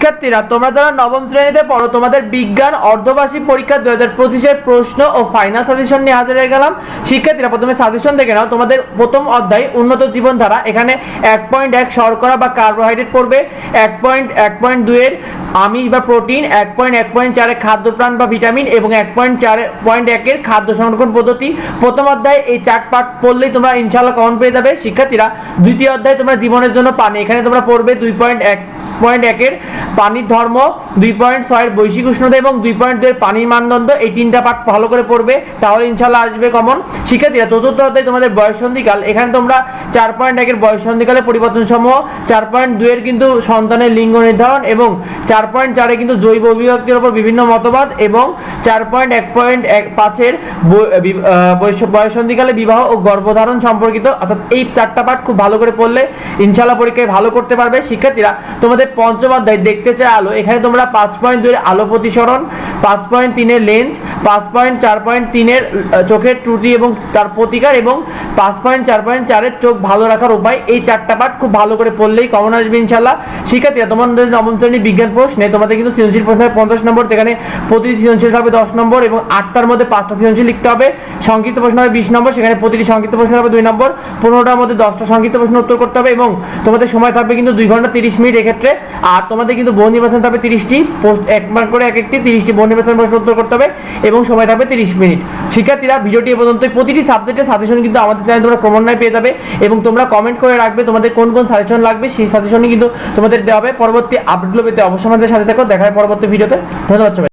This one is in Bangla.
শিক্ষার্থীরা, তোমরা যারা নবম শ্রেণীতে পড়ো, তোমাদের বিজ্ঞান, অর্ধবার্ষিক পরীক্ষা দুই হাজার পঁচিশের প্রশ্ন ও ফাইনাল সাজেশন নিয়ে হাজির হয়ে গেলাম। শিক্ষার্থীরা, প্রথমে সাজেশন দেখে নাও। তোমাদের প্রথম অধ্যায়, উন্নত জীবনধারা। এখানে এক পয়েন্ট এক শর্করা বা কার্বোহাইড্রেট পড়বে, এক পয়েন্ট এক পয়েন্ট দুইয়ের আমিষ বা প্রোটিন এক পয়েন্ট এক পয়েন্ট চারের খাদ্যপ্রাণ বা ভিটামিন এবং এক পয়েন্ট চার পয়েন্ট একের খাদ্য সংরক্ষণ পদ্ধতি। প্রথম অধ্যায় এই চার পাঠ পড়লেই তোমরা ইনশাল্লাহ কমন পেয়ে যাবে। শিক্ষার্থীরা, দ্বিতীয় অধ্যায় তোমরা জীবনের জন্য পানি, এখানে তোমরা পড়বে দুই পয়েন্ট এক পয়েন্ট একের পানির ধর্ম, দুই পয়েন্ট ছয়ের বৈশ্বিক উষ্ণতা এবং দুই পয়েন্ট দুয়ের পানির মানদণ্ড, এই তিনটা পাঠ ভালো করে পড়বে, তাহলে ইনশাল্লাহ আসবে কমন। শিক্ষার্থীরা, চতুর্থ অধ্যায় তোমাদের বয়সন্ধিকাল এখানে তোমরা চার পয়েন্ট একের বয়সন্ধিকালের পরিবর্তন সমূহ চার পয়েন্ট দুয়ের কিন্তু সন্তানের লিঙ্গ নির্ধারণ এবং চার পয়েন্ট চারে কিন্তু জৈব অভিব্যক্তির উপর বিভিন্ন মতবাদ এবং চার পয়েন্ট এক পয়েন্ট এক পাঁচের বয়সন্ধিকালে বিবাহ ও গর্ভধারণ সম্পর্কিত, অর্থাৎ এই চারটা পাঠ খুব ভালো করে পড়লে ইনশাল্লাহ পরীক্ষায় ভালো করতে পারবে। শিক্ষার্থীরা, তোমাদের পঞ্চম অধ্যায় দেখতে চায় আলো। এখানে তোমরা পাঁচ পয়েন্ট দুইয়ের আলো প্রতিসরণ, পাঁচ পয়েন্ট তিনের লেন্স পাঁচ পয়েন্ট চার পয়েন্ট তিনের চোখের ত্রুটি এবং তার প্রতিকার এবং পাঁচ পয়েন্ট, চার পয়েন্ট, চারের চোখ ভালো রাখার উপায়। এই চারটা পাঠ খুব ভালো করে পড়লেই কমন আসবে ইনশাল্লাহ শিক্ষার্থীরা তোমাদের নবম শ্রেণি বিজ্ঞান প্রশ্নে তোমাদের কিন্তু সৃজনশীল প্রশ্ন পঞ্চাশ নম্বর, যেখানে প্রতিটি সৃজনশীল হবে দশ নম্বর এবং আটটার মধ্যে পাঁচটা সৃজনশীল লিখতে হবে। সংক্ষিপ্ত প্রশ্ন হবে বিশ নম্বর, সেখানে প্রতিটি সংক্ষিপ্ত প্রশ্ন হবে দুই নম্বর। পনেরোটার মধ্যে দশটা সংক্ষিপ্ত প্রশ্ন উত্তর করতে হবে এবং তোমাদের সময় থাকবে কিন্তু দুই ঘণ্টা তিরিশ মিনিট এক্ষেত্রে। আর তোমাদের কিন্তু বহু নির্বাচন থাকবে তিরিশটি একবার করে এক একটি তিরিশটি বহু নির্বাচন প্রশ্ন উত্তর করতে হবে এবং সময় থাকবে তিরিশ মিনিট। শিক্ষার্থীরা, ভিডিওটি এ পর্যন্ত প্রতিটি সাবজেক্টের সাজেশন কিন্তু আমাদের চ্যানেলে তোমরা ক্রমান্বয়ে পেয়ে যাবে এবং তোমরা কমেন্ট করে রাখবে তোমাদের কোন কোন সাজেশন লাগবে, সেই সাজেশনই কিন্তু তোমাদের দেওয়া হবে। পরবর্তী আপডেটগুলো পেতে অবশ্যই আমাদের সাথে থাকো। দেখা হয় পরবর্তী ভিডিওতে ধন্যবাদ